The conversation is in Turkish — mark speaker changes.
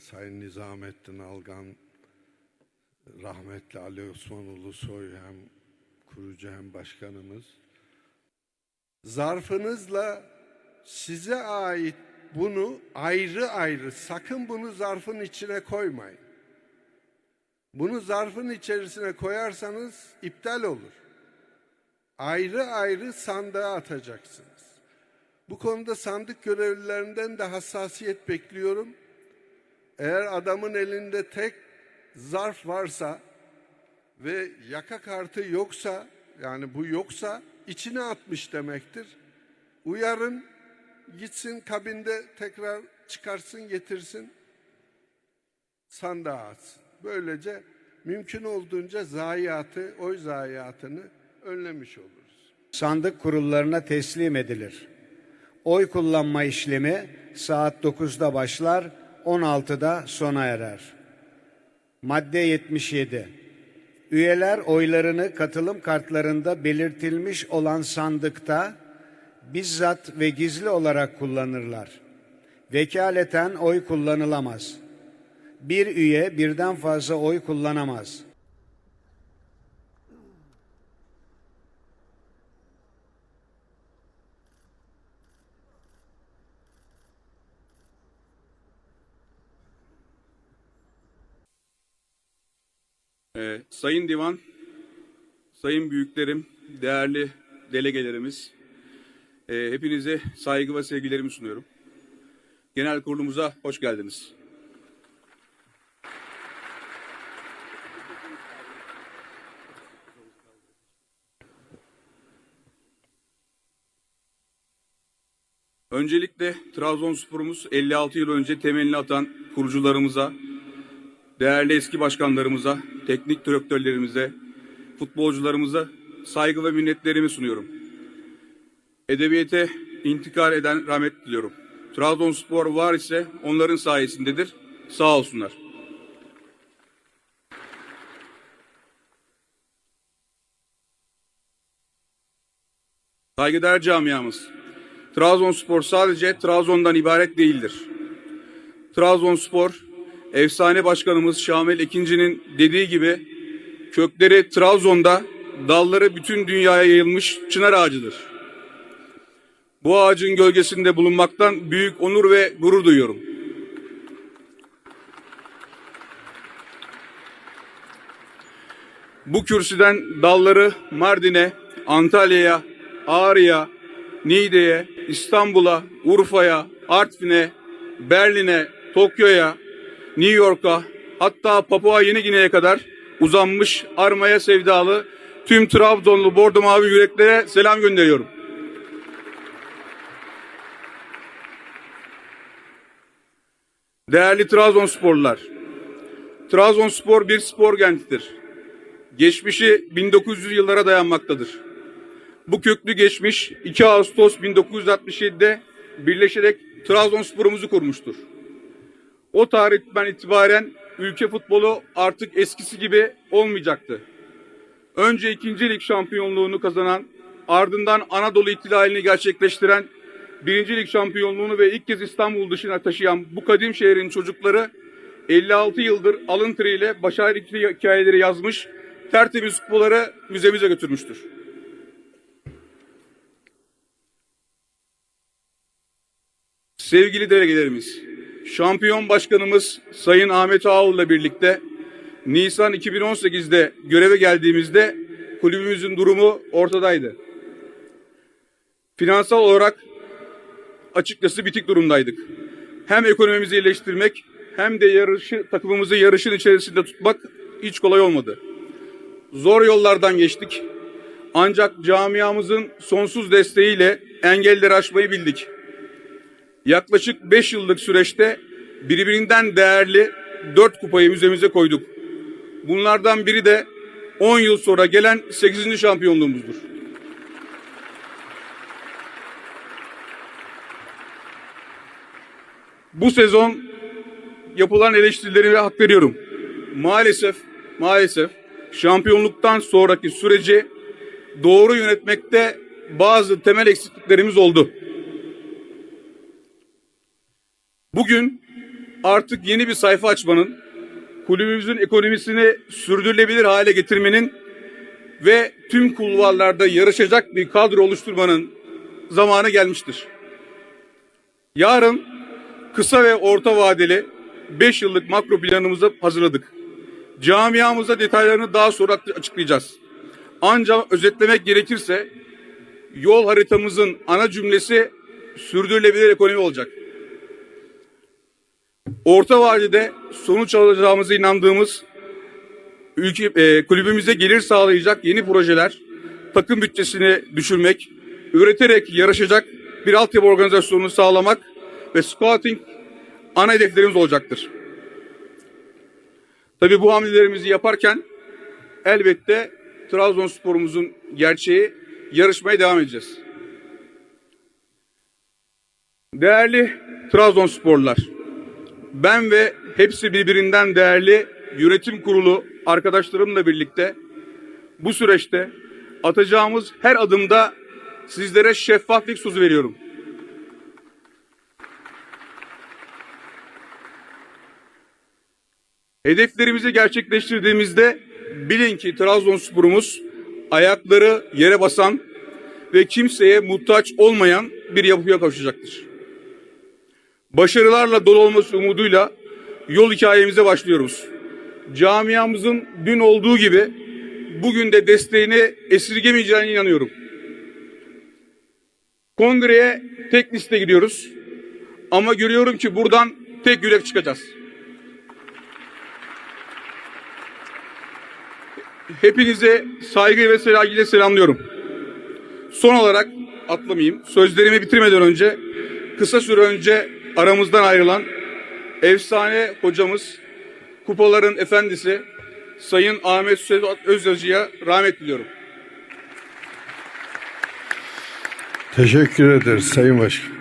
Speaker 1: Sayın Nizamettin Algan, rahmetli Ali Osman Ulusoy hem kurucu hem başkanımız. Zarfınızla size ait bunu ayrı ayrı sakın bunu zarfın içine koymayın. Bunu zarfın içerisine koyarsanız iptal olur. Ayrı ayrı sandığa atacaksınız. Bu konuda sandık görevlilerinden de hassasiyet bekliyorum. Eğer adamın elinde tek zarf varsa ve yaka kartı yoksa yani bu yoksa içine atmış demektir. Uyarın gitsin kabinde tekrar çıkarsın getirsin sandığa atsın. Böylece mümkün olduğunca zayiatı, oy zayiatını önlemiş oluruz.
Speaker 2: sandık kurullarına teslim edilir. Oy kullanma işlemi saat 9'da başlar, 16'da sona erer. Madde 77. Üyeler oylarını katılım kartlarında belirtilmiş olan sandıkta bizzat ve gizli olarak kullanırlar. Vekaleten oy kullanılamaz. Bir üye birden fazla oy kullanamaz.
Speaker 3: Ee, Sayın Divan, Sayın Büyüklerim, değerli delegelerimiz, e, hepinize saygı ve sevgilerimi sunuyorum. Genel kurulumuza hoş geldiniz. Öncelikle Trabzonspor'umuz 56 yıl önce temelini atan kurucularımıza, değerli eski başkanlarımıza, teknik direktörlerimize, futbolcularımıza saygı ve minnetlerimi sunuyorum. Edebiyete intikal eden rahmet diliyorum. Trabzonspor var ise onların sayesindedir. Sağ olsunlar. Saygıdeğer camiamız, Trabzonspor sadece Trabzon'dan ibaret değildir. Trabzonspor, efsane başkanımız Şamil İkinci'nin dediği gibi kökleri Trabzon'da, dalları bütün dünyaya yayılmış çınar ağacıdır. Bu ağacın gölgesinde bulunmaktan büyük onur ve gurur duyuyorum. Bu kürsüden dalları Mardin'e, Antalya'ya, Ağrı'ya, Niğde'ye, İstanbul'a, Urfa'ya, Artvin'e, Berlin'e, Tokyo'ya, New York'a hatta Papua Yeni Gine'ye kadar uzanmış armaya sevdalı tüm Trabzonlu bordo mavi yüreklere selam gönderiyorum. Değerli Trabzonsporlular, Trabzonspor bir spor kentidir. Geçmişi 1900 yıllara dayanmaktadır. Bu köklü geçmiş 2 Ağustos 1967'de birleşerek Trabzonspor'umuzu kurmuştur. O tarihten itibaren ülke futbolu artık eskisi gibi olmayacaktı. Önce ikinci lig şampiyonluğunu kazanan, ardından Anadolu ihtilalini gerçekleştiren, birinci lig şampiyonluğunu ve ilk kez İstanbul dışına taşıyan bu kadim şehrin çocukları 56 yıldır alın teriyle başarı hikayeleri yazmış, tertemiz kupaları müzemize götürmüştür. Sevgili delegelerimiz, şampiyon başkanımız Sayın Ahmet Ağoğlu'la birlikte Nisan 2018'de göreve geldiğimizde kulübümüzün durumu ortadaydı. Finansal olarak açıkçası bitik durumdaydık. Hem ekonomimizi iyileştirmek hem de yarışı, takımımızı yarışın içerisinde tutmak hiç kolay olmadı. Zor yollardan geçtik. Ancak camiamızın sonsuz desteğiyle engelleri aşmayı bildik. Yaklaşık 5 yıllık süreçte birbirinden değerli 4 kupayı müzemize koyduk. Bunlardan biri de 10 yıl sonra gelen 8. şampiyonluğumuzdur. Bu sezon yapılan eleştirileri hak veriyorum. Maalesef, maalesef şampiyonluktan sonraki süreci doğru yönetmekte bazı temel eksikliklerimiz oldu. Bugün artık yeni bir sayfa açmanın, kulübümüzün ekonomisini sürdürülebilir hale getirmenin ve tüm kulvarlarda yarışacak bir kadro oluşturmanın zamanı gelmiştir. Yarın kısa ve orta vadeli 5 yıllık makro planımızı hazırladık. Camiamıza detaylarını daha sonra açıklayacağız. Ancak özetlemek gerekirse yol haritamızın ana cümlesi sürdürülebilir ekonomi olacak. Orta vadede sonuç alacağımıza inandığımız ülke e, kulübümüze gelir sağlayacak yeni projeler, takım bütçesini düşürmek, üreterek yarışacak bir altyapı organizasyonunu sağlamak ve scouting ana hedeflerimiz olacaktır. Tabii bu hamlelerimizi yaparken elbette Trabzonspor'umuzun gerçeği yarışmaya devam edeceğiz. Değerli Trabzonsporlular, ben ve hepsi birbirinden değerli yönetim kurulu arkadaşlarımla birlikte bu süreçte atacağımız her adımda sizlere şeffaflık sözü veriyorum. Hedeflerimizi gerçekleştirdiğimizde bilin ki Trabzonspor'umuz ayakları yere basan ve kimseye muhtaç olmayan bir yapıya kavuşacaktır. Başarılarla dolu olması umuduyla yol hikayemize başlıyoruz. Camiamızın dün olduğu gibi bugün de desteğini esirgemeyeceğine inanıyorum. Kongreye tek liste gidiyoruz. Ama görüyorum ki buradan tek yürek çıkacağız. Hepinize saygı ve sevgiyle selamlıyorum. Son olarak atlamayayım. Sözlerimi bitirmeden önce kısa süre önce aramızdan ayrılan efsane hocamız, kupaların efendisi Sayın Ahmet Sedat Özyazı'ya rahmet diliyorum.
Speaker 1: Teşekkür ederiz Sayın Başkan.